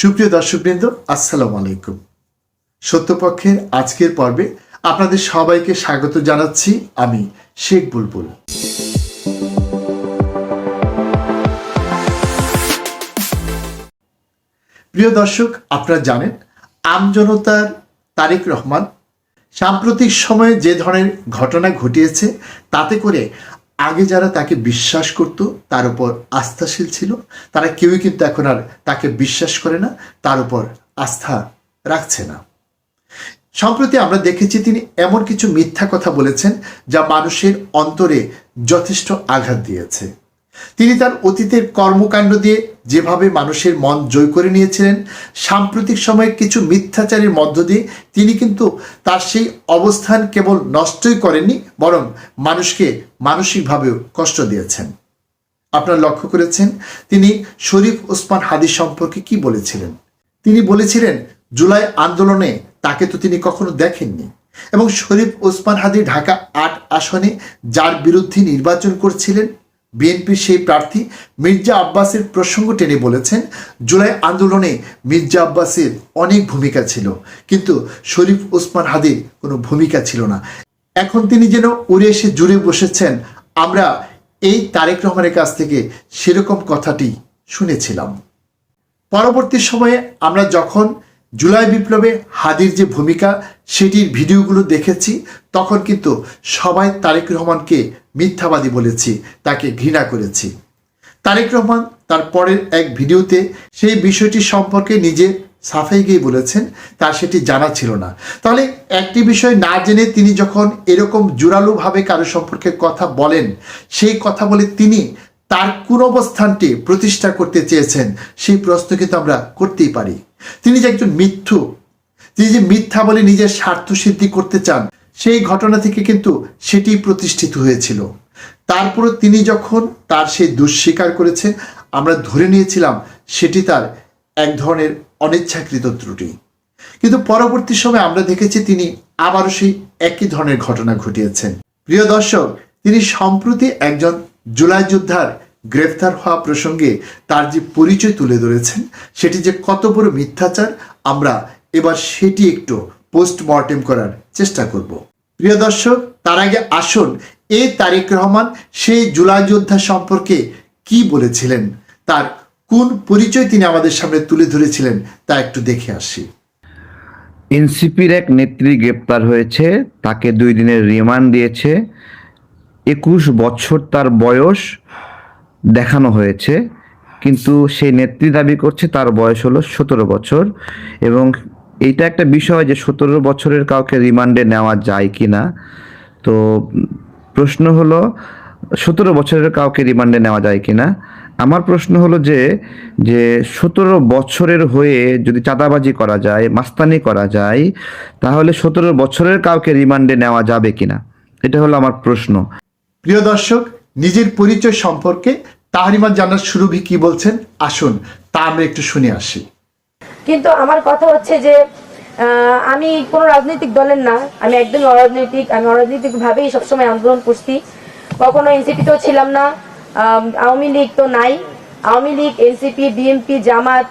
সুপ্রিয় দর্শকবৃন্দ, আসসালামু আলাইকুম। সত্যপক্ষের আজকের পর্বে আপনাদের সবাইকে স্বাগত জানাচ্ছি আমি শেখ বুলবুল। প্রিয় দর্শক, আপনারা জানেন, আমজনতার তারেক রহমান সাম্প্রতিক সময়ে যে ধরনের ঘটনা ঘটিয়েছে, তাতে করে আগে যারা তাকে বিশ্বাস করত, তার উপর আস্থাশীল ছিল। তারা কেউই কিন্তু এখন আর তাকে বিশ্বাস করে না, তার উপর আস্থা রাখছে না। সম্প্রতি আমরা দেখেছি তিনি এমন কিছু মিথ্যা কথা বলেছেন, যা মানুষের অন্তরে যথেষ্ট আঘাত দিয়েছে। তিনি তার অতীতের কর্মকাণ্ড দিয়ে যেভাবে মানুষের মন জয় করে নিয়েছিলেন, সাম্প্রতিক সময়ে কিছু মিথ্যাচারের মধ্য দিয়ে তিনি কিন্তু তার সেই অবস্থান কেবল নষ্টই করেননি, বরং মানুষকে মানসিকভাবেও কষ্ট দিয়েছেন। আপনারা লক্ষ্য করেছেন, তিনি শরীফ ওসমান হাদি সম্পর্কে কি বলেছিলেন? তিনি বলেছিলেন, জুলাই আন্দোলনে তাকে তো তিনি কখনো দেখেননি এবং শরীফ ওসমান হাদি ঢাকা আট আসনে যার বিরুদ্ধে নির্বাচন করছিলেন বিএনপির সেই প্রার্থী মির্জা আব্বাসের প্রসঙ্গ টেনে বলেছেন, জুলাই আন্দোলনে মির্জা আব্বাসের অনেক ভূমিকা ছিল, কিন্তু শরীফ ওসমান হাদির কোনো ভূমিকা ছিল না। এখন তিনি যেন উড়ে এসে জুড়ে বসেছেন, আমরা এই তারেক রহমানের কাছ থেকে সেরকম কথাটি শুনেছিলাম। পরবর্তী সময়ে আমরা যখন জুলাই বিপ্লবে হাদির যে ভূমিকা, সেটির ভিডিওগুলো দেখেছি। তখন কিন্তু সবাই তারেক রহমানকে মিথ্যাবাদী বলেছি, তাকে ঘৃণা করেছি। তারেক রহমান তার পরের এক ভিডিওতে সেই বিষয়টি সম্পর্কে নিজে সাফাই গিয়ে বলেছেন, তার সেটি জানা ছিল না। তাহলে একটি বিষয় না জেনে তিনি যখন এরকম জোরালোভাবে কারও সম্পর্কে কথা বলেন, সেই কথা বলে তিনি তার কোন অবস্থানটি প্রতিষ্ঠা করতে চেয়েছেন, সেই প্রশ্ন কিন্তু আমরা করতেই পারি। তিনি যে একজন মিথ্যু, তিনি যে মিথ্যা বলে নিজের স্বার্থ সিদ্ধি করতে চান, সেই ঘটনা থেকে কিন্তু সেটি প্রতিষ্ঠিত হয়েছিল। তারপরে তিনি যখন তার সেই দুঃস্বীকার করেছে, আমরা ধরে নিয়েছিলাম সেটি তার এক ধরনের অনিচ্ছাকৃত ত্রুটি। কিন্তু পরবর্তী সময় আমরা দেখেছি তিনি আবারও সেই একই ধরনের ঘটনা ঘটিয়েছেন। প্রিয় দর্শক, তিনি সম্প্রতি একজন জুলাই যোদ্ধার গ্রেফতার হওয়া প্রসঙ্গে তার যে পরিচয় তুলে ধরেছেন, সেটি যে কত বড় মিথ্যাচার, আমরা এবার সেটি একটু পোস্টমর্টেম করার চেষ্টা করব। প্রিয় দর্শক, তার আগে আসুন এ তারেক রহমান, সেই জুলাই যোদ্ধা সম্পর্কে কি বলেছিলেন, তার কোন পরিচয় তিনি আমাদের সামনে তুলে ধরেছিলেন, তা একটু দেখে আসি। এনসিপির এক নেত্রী গ্রেপ্তার হয়েছে, তাকে দুই দিনের রিমান্ড দিয়েছে, একুশ বছর তার বয়স দেখানো হয়েছে। কিন্তু সেই নেত্রী দাবি করছে তার বয়স হলো সতেরো বছর এবং এইটা একটা বিষয় যে সতেরো বছরের কাউকে রিমান্ডে নেওয়া যায় কি না তো প্রশ্ন হলো, সতেরো বছরের কাউকে রিমান্ডে নেওয়া যায় কিনা? আমার প্রশ্ন হলো যে যে সতেরো বছরের হয়ে যদি চাঁদাবাজি করা যায়, মাস্তানি করা যায়, তাহলে সতেরো বছরের কাউকে রিমান্ডে নেওয়া যাবে কিনা? এটা হলো আমার প্রশ্ন। প্রিয় দর্শক নিজের পরিচয় সম্পর্কে তাহারিমা জানার সুরভি কি বলছেন? আসুন, তা আমরা একটু শুনে আসি। কিন্তু আমার কথা হচ্ছে যে আমি কোনো রাজনৈতিক দলের না, আমি একদম অরাজনৈতিক, আমি অরাজনৈতিক ভাবেই সবসময় আন্দোলন করছি। কখনো এনসিপিতেও ছিলাম না আওয়ামী লীগ তো নাই। আওয়ামী লীগ, এনসিপি, বিএনপি, জামাত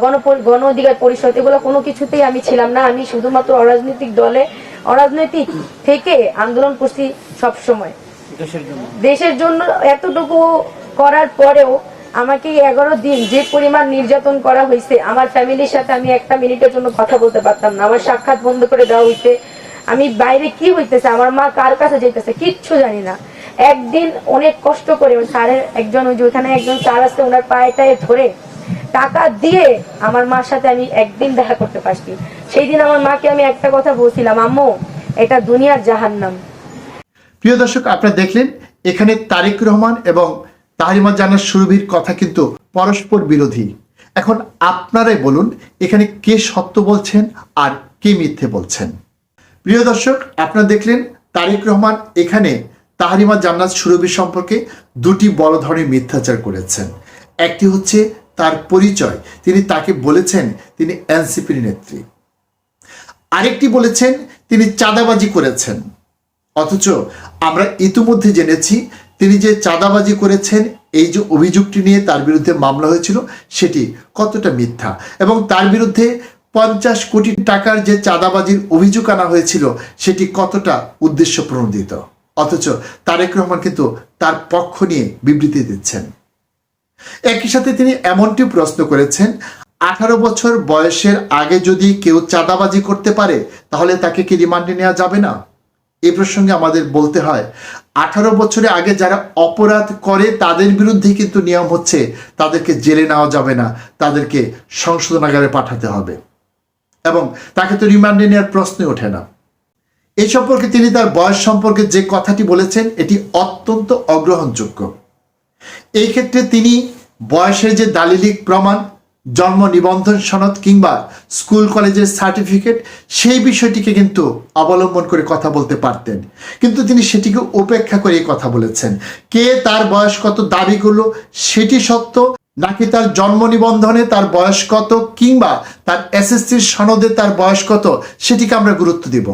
গণপ- গণ অধিকার পরিষদ, এগুলো কোনো কিছুতেই আমি ছিলাম না। আমি শুধুমাত্র অরাজনৈতিক দলে অরাজনৈতিক থেকে আন্দোলন করছি সব সময় দেশের জন্য। এতটুকু করার পরেও আমাকে এগারো দিন যে পরিমাণ নির্যাতন করা হয়েছে, আমার ফ্যামিলির সাথে আমি একটা মিনিটের জন্য কথা বলতে পারতাম না। আমার সাক্ষাৎ বন্ধ করে দেওয়া হইতে আমি বাইরে কি হইতেছে, আমার মা কার কাছে যাইতেছে কিচ্ছু জানি না। একদিন অনেক কষ্ট করে স্যারের একজন, ওই যে ওখানে একজন স্যার আসতে ওনার পায়েটায় ধরে টাকা দিয়ে আমার মার সাথে আমি একদিন দেখা করতে পারছি। সেই দিন আমার মাকে আমি একটা কথা বলছিলাম, আম্মু, এটা দুনিয়ার জাহান্নাম। প্রিয় দর্শক, আপনারা দেখলেন, এখানে তারেক রহমান এবং তাহারিমা জানার সুরভির কথা কিন্তু পরস্পর বিরোধী। এখন আপনারাই বলুন, এখানে কে সত্য বলছেন আর কে মিথ্যে বলছেন? প্রিয় দর্শক, আপনারা দেখলেন, তারেক রহমান এখানে তাহারিমা জান্নাত সুরভি সম্পর্কে দুটি বড় ধরনের মিথ্যাচার করেছেন। একটি হচ্ছে তার পরিচয়, তিনি তাকে বলেছেন তিনি এনসিপির নেত্রী। আরেকটি বলেছেন তিনি চাঁদাবাজি করেছেন। অথচ আমরা ইতিমধ্যে জেনেছি তিনি যে চাঁদাবাজি করেছেন, এই যে অভিযোগটি নিয়ে তার বিরুদ্ধে মামলা হয়েছিল, সেটি কতটা মিথ্যা? এবং তার বিরুদ্ধে পঞ্চাশ কোটি টাকার যে চাঁদাবাজির অভিযোগ আনা হয়েছিল, সেটি কতটা উদ্দেশ্য প্রণোদিত? অথচ তারেক রহমান কিন্তু তার পক্ষ নিয়ে বিবৃতি দিচ্ছেন। একই সাথে তিনি এমনটি প্রশ্ন করেছেন, আঠারো বছর বয়সের আগে যদি কেউ চাঁদাবাজি করতে পারে, তাহলে তাকে কি রিমান্ডে নেওয়া যাবে না? এই প্রসঙ্গে আমাদের বলতে হয়, আঠারো বছরে আগে যারা অপরাধ করে তাদের বিরুদ্ধে কিন্তু নিয়ম হচ্ছে তাদেরকে জেলে নেওয়া যাবে না, তাদেরকে সংশোধনাগারে পাঠাতে হবে। এবং তাকে তো রিমান্ডে নেওয়ার প্রশ্নই ওঠে না। এই সম্পর্কে তিনি তার বয়স সম্পর্কে যে কথাটি বলেছেন, এটি অত্যন্ত অগ্রহণযোগ্য। এই ক্ষেত্রে তিনি বয়সের যে দালিলিক প্রমাণ জন্ম নিবন্ধন সনদ কিংবা স্কুল কলেজের সার্টিফিকেট, সেই বিষয়টিকে কিন্তু অবলম্বন করে কথা বলতে পারতেন। কিন্তু তিনি সেটিকে উপেক্ষা করে কথা বলেছেন। কে তার বয়স কত দাবি করল সেটি সত্য, নাকি তার জন্ম নিবন্ধনে তার বয়স কত কিংবা তার এসএসসির সনদে তার বয়স কত সেটিকে আমরা গুরুত্ব দিব।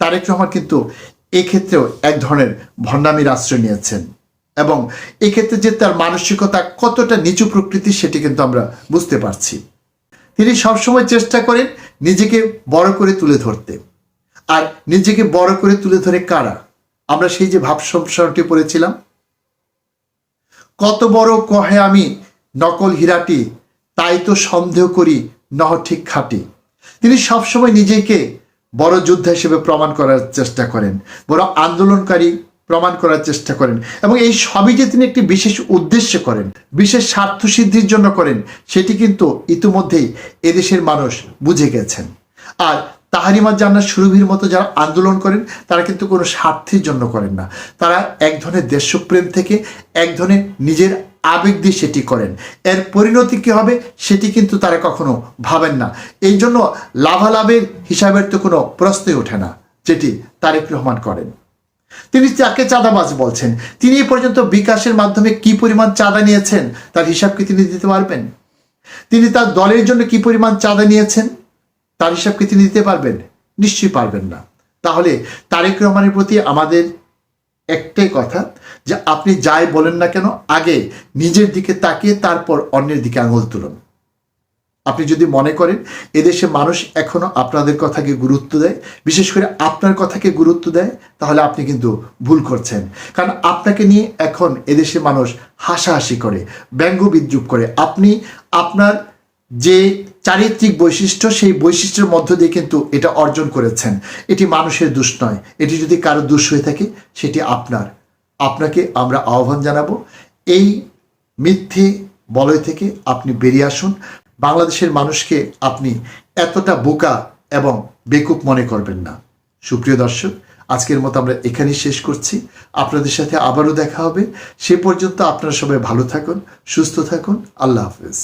তারেক রহমান কিন্তু এক্ষেত্রেও এক ধরনের ভণ্ডামির আশ্রয় নিয়েছেন। এবং এক্ষেত্রে যে তার মানসিকতা কতটা নিচু প্রকৃতি সেটি কিন্তু আমরা বুঝতে পারছি। তিনি সবসময় চেষ্টা করেন নিজেকে বড় করে তুলে ধরতে। আর নিজেকে বড় করে তুলে ধরে কারা? আমরা সেই যে ভাব সংসারটি পড়েছিলাম। কত বড় কহে আমি নকল হীরাটি, তাই তো সন্দেহ করি নহ ঠিক খাঁটি। তিনি সবসময় নিজেকে বড় যোদ্ধা হিসেবে প্রমাণ করার চেষ্টা করেন। বড় আন্দোলনকারী প্রমাণ করার চেষ্টা করেন এবং এই সবই যে তিনি একটি বিশেষ উদ্দেশ্যে করেন, বিশেষ স্বার্থ সিদ্ধির জন্য করেন, সেটি কিন্তু ইতিমধ্যেই এদেশের মানুষ বুঝে গেছেন। আর তাহারিমা জান্নাত সুরভির মতো যারা আন্দোলন করেন, তারা কিন্তু কোনো স্বার্থের জন্য করেন না। তারা এক ধরনের দেশপ্রেম থেকে এক ধরনের নিজের আবেগ দিয়ে সেটি করেন। এর পরিণতি কী হবে, সেটি কিন্তু তারা কখনো ভাবেন না। এই জন্য লাভালাভের হিসাবের তো কোনো প্রশ্নই ওঠে না, যেটি তারেক রহমান করেন। তিনি যাকে চাঁদাবাজ বলছেন, তিনি এ পর্যন্ত বিকাশের মাধ্যমে কি পরিমাণ চাঁদা নিয়েছেন, তার হিসাব কি তিনি দিতে পারবেন? তিনি তার দলের জন্য কি পরিমাণ চাঁদা নিয়েছেন, তার হিসাব কি তিনি দিতে পারবেন? নিশ্চয়ই পারবেন না। তাহলে তারেক রহমানের প্রতি আমাদের একটাই কথা, যে আপনি যাই বলেন না কেন, আগে নিজের দিকে তাকিয়ে, তারপর অন্যের দিকে আঙুল তুলুন। আপনি যদি মনে করেন, এদেশে মানুষ এখনও আপনাদের কথাকে গুরুত্ব দেয়, বিশেষ করে আপনার কথাকে গুরুত্ব দেয়, তাহলে আপনি কিন্তু ভুল করছেন। কারণ আপনাকে নিয়ে এখন এদেশে মানুষ হাসাহাসি করে, ব্যঙ্গ বিদ্রুপ করে। আপনি আপনার যে চারিত্রিক বৈশিষ্ট্য, সেই বৈশিষ্ট্যের মধ্য দিয়ে কিন্তু এটা অর্জন করেছেন। এটি মানুষের দোষ নয়। এটি যদি কারও দোষ হয়ে থাকে, সেটি আপনার। আপনাকে আমরা আহ্বান জানাব, এই মিথ্যে বলয় থেকে আপনি বেরিয়ে আসুন। বাংলাদেশের মানুষকে আপনি এতটা বোকা এবং বেকুব মনে করবেন না। সুপ্রিয় দর্শক, আজকের মতো আমরা এখানেই শেষ করছি। আপনাদের সাথে আবারও দেখা হবে। সে পর্যন্ত আপনারা সবাই ভালো থাকুন, সুস্থ থাকুন। আল্লাহ হাফেজ।